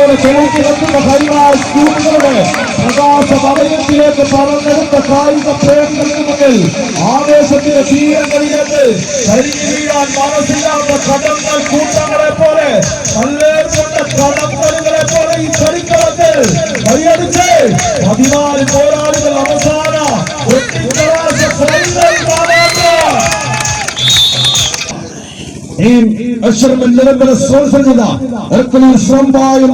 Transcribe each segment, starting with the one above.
പോലെ തെളിയിച്ചു വെക്കുന്ന സ്കൂളുകളുടെ പ്രകാശ വലയത്തിലേക്ക് പറഞ്ഞെടുത്ത കായിക പ്രേമികൾക്ക് മുന്നിൽ ആവേശത്തിന്റെ തീരങ്ങളിലേക്ക് കരിഞ്ഞു വീഴാൻ മനസ്സില്ലാത്ത കടങ്ങൾ കൂട്ടങ്ങളെ പോലെ കല്ലേറുകൊണ്ട കടമ്പലുകളെ പോലെ ഈ കളിക്കളത്തിൽ കൈയടിച്ച് പതിനാല് പോരാളികൾ അവസാന ഒട്ടിക്കലാശ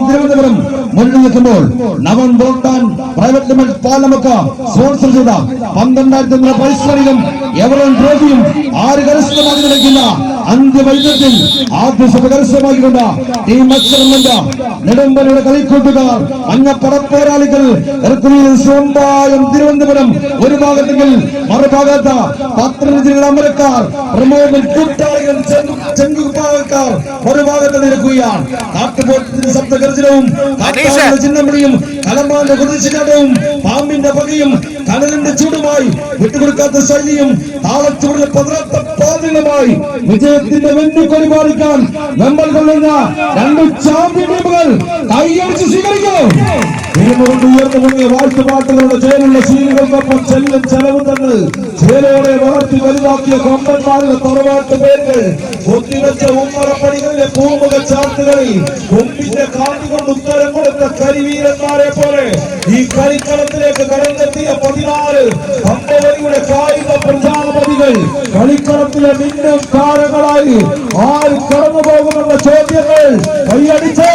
തിരുവനന്തപുരം മുന്നിൽ നിൽക്കുമ്പോൾ നവൻ ബോട്ടാൻ പ്രൈവറ്റ് ലിമിറ്റഡ് പാലമക്ക സ്പോൺസർ ചെയ്ത പന്ത്രണ്ടായിരത്തി അഞ്ഞൂറ് പരിശ്രമിക്കും എവറോൺ ട്രോഫിയും ആറ് കരസ്ഥമാക്കി നിൽക്കുന്ന അന്ത്യവൈദ്യത്തിൽ ആദ്യ സഭ കരസ്ഥമാക്കിക്കൊണ്ട് ടീം അശ്വരമന്റെ നെടുമ്പനയുടെ കളിക്കൂട്ടുകാർ മഞ്ഞ പടപ്പോരാളികൾ സ്വന്തം തിരുവനന്തപുരം ഒരു ഭാഗത്തെങ്കിൽ മറുഭാഗത്ത് പത്തനംതിട്ട അമരക്കാർ പ്രമോദൻ കൂട്ടാളികൾ ചെങ്കുപ്പാവക്കാർ ഒരു പുറഭാഗത്ത് നിൽക്കുകയാണ്. കാട്ടുപോത്തിന്റെ ശബ്ദഗർജനവും ചിഹ്നമണിയും കലമ്പാന്റെ കുതിച്ചുചാട്ടവും പാമ്പിന്റെ പകയും കടലിന്റെ ചൂടുമായി വിട്ടുകൊടുക്കാത്ത ശൈലിയും താളച്ചൂടിലെ പതിനെട്ട് പാതികളുമായി വിജയത്തിന്റെ വെന്നുകൊടി പാലിക്കാൻ നമ്മൾ കൊള്ളുന്ന രണ്ട് ചാമ്പ്യൻ ടീമുകൾ കൈയടിച്ച് സ്വീകരിക്കും ഇരുമുറുണ്ട് ഉയർന്നു മുങ്ങിയ വാഴ്ത്തുപാട്ടുകളുടെ ചേലുള്ള ശീലുകൾക്കൊപ്പം ചെല്ലും ചെലവ് തന്ന് ചേലോടെ വളർത്തി വലുതാക്കിയ കൊമ്പന്മാരുടെ തറവാട്ട് പേര് ഒത്തിവെച്ച ഉമ്മറപ്പണികളിലെ പൂമുഖ ചാർത്തുകളിൽ കൊമ്പിന്റെ കാന്തി കൊണ്ട് ഉത്തരം കൊടുത്ത കരിവീരന്മാരെ പോലെ ഈ കളിക്കളത്തിലേക്ക് കടന്നെത്തിയ പതിനാല് അമ്പവരിയുടെ കായിക പ്രജാപതികൾ കളിക്കളത്തിലെ മിന്നും താരങ്ങളായി ആര് കടന്നു പോകുമെന്ന ചോദ്യങ്ങൾ കൈയടിച്ചേ.